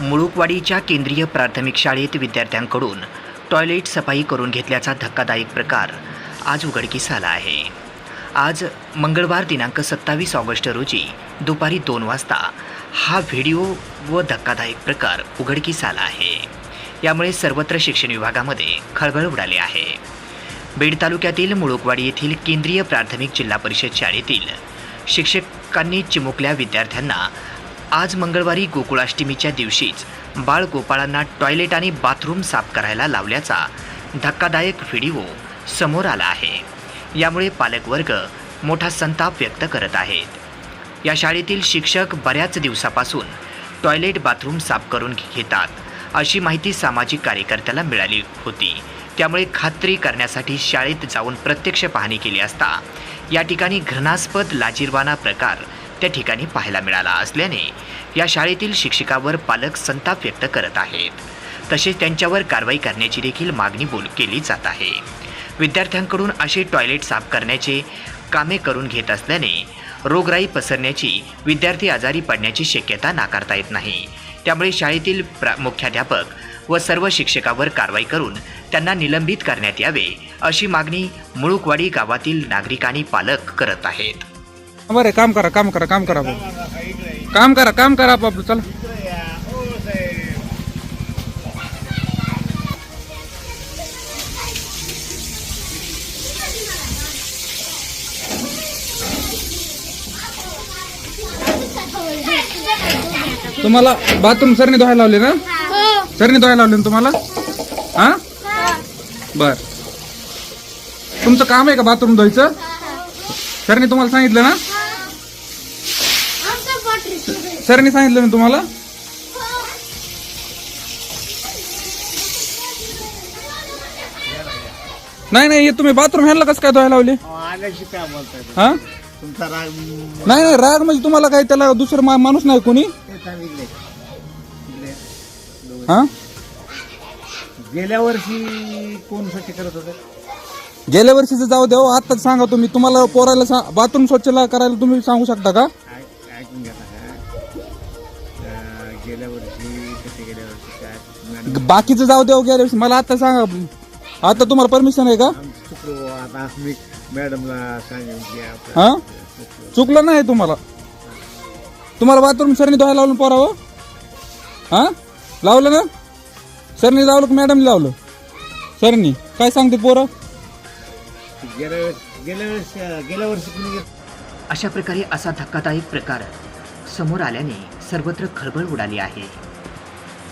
मुळुकवाडीच्या केंद्रीय प्राथमिक शाळेत विद्यार्थ्यांकडून टॉयलेट सफाई करून घेतल्याचा धक्कादायक प्रकार आज उघडकीस आला आहे. आज मंगळवार दिनांक सत्तावीस ऑगस्ट रोजी दुपारी दोन वाजता हा व्हिडिओ व धक्कादायक प्रकार उघडकीस आला आहे. यामुळे सर्वत्र शिक्षण विभागामध्ये खळबळ उडाली आहे. बीड तालुक्यातील मुळुकवाडी येथील केंद्रीय प्राथमिक जिल्हा परिषद शाळेतील शिक्षकांनी चिमुकल्या विद्यार्थ्यांना आज मंगळवारी गोकुळाष्टमीच्या दिवशीच बाळगोपाळांना टॉयलेट आणि बाथरूम साफ करायला लावल्याचा धक्कादायक व्हिडिओ समोर आला आहे. यामुळे पालकवर्ग मोठा संताप व्यक्त करत आहेत. या शाळेतील शिक्षक बऱ्याच दिवसापासून टॉयलेट बाथरूम साफ करून घेतात अशी माहिती सामाजिक कार्यकर्त्याला मिळाली होती. त्यामुळे खात्री करण्यासाठी शाळेत जाऊन प्रत्यक्ष पाहणी केली असता या ठिकाणी घृणास्पद लाजीरवाना प्रकार त्या ठिकाणी पाहायला मिळाला असल्याने या शाळेतील शिक्षकावर पालक संताप व्यक्त करत आहेत. तसेच त्यांच्यावर कारवाई करण्याची देखील मागणी बोल केली जात आहे. विद्यार्थ्यांकडून असे टॉयलेट साफ करण्याचे कामे करून घेत असल्याने रोगराई पसरण्याची विद्यार्थी आजारी पडण्याची शक्यता नाकारता येत नाही. त्यामुळे शाळेतील प्रा मुख्याध्यापक व सर्व शिक्षकावर कारवाई करून त्यांना निलंबित करण्यात यावे अशी मागणी मुळुकवाडी गावातील नागरिकांनी पालक करत आहेत. बरं काम करा काम करा काम करा बाबा. काम करा काम करा बाबा चला. तुम्हाला बाथरूम सरने धुवायला लावले ना? सरने धुवायला लावले ना तुम्हाला? हा? बर. तुमचं काम आहे का बाथरूम धुवायचं? सरने तुम्हाला सांगितलं ना? सरने सांगितलं ना तुम्हाला? नाही नाही हे तुम्ही बाथरूम ह्याला कसं काय धुवायला लावले? आल्याशी काय बोलताय हा? तुमचा राग नाही नाही राग म्हणजे तुम्हाला काय त्याला दुसरं मा- माणूस नाही कोणी? ते सांगितले इकडे. हा? गेल्या वर्षी कोण स्वच्छ करत होते? गेल्या वर्षीचं जाऊ द्या हो, आता सांगा तुम्ही. तुम्हाला पोरायला बाथरूम स्वच्छ ला- करायला तुम्ही सांगू शकता का? ऐक- ऐकून घ्या. गेल्या वर्षी कसे गेल्या वर्षी काय? मॅडम बाकीचं जाऊ द्या हो गेल्या वर्षी. मला आता सांगा आता तुम्हाला परमिशन आहे का? आमचं चुकलो आता मी मॅडमला सांगेन की आपण हा? चुकलं. नाही तुम्हाला? तुम्हाला बाथरूम सरनी धुवायला लावलं पोरावं? हा? लावलं ना? सरनी लावलं का मॅडमनी लावलं? सरनी काय सांगते पोरं? गेल्या वेळेस गेल्या वेळेस गेल्या वर्षी कुणी अशा प्रकारे असा धक्कादायक प्रकार समोर आल्याने सर्वत्र खळबळ उडाली आहे.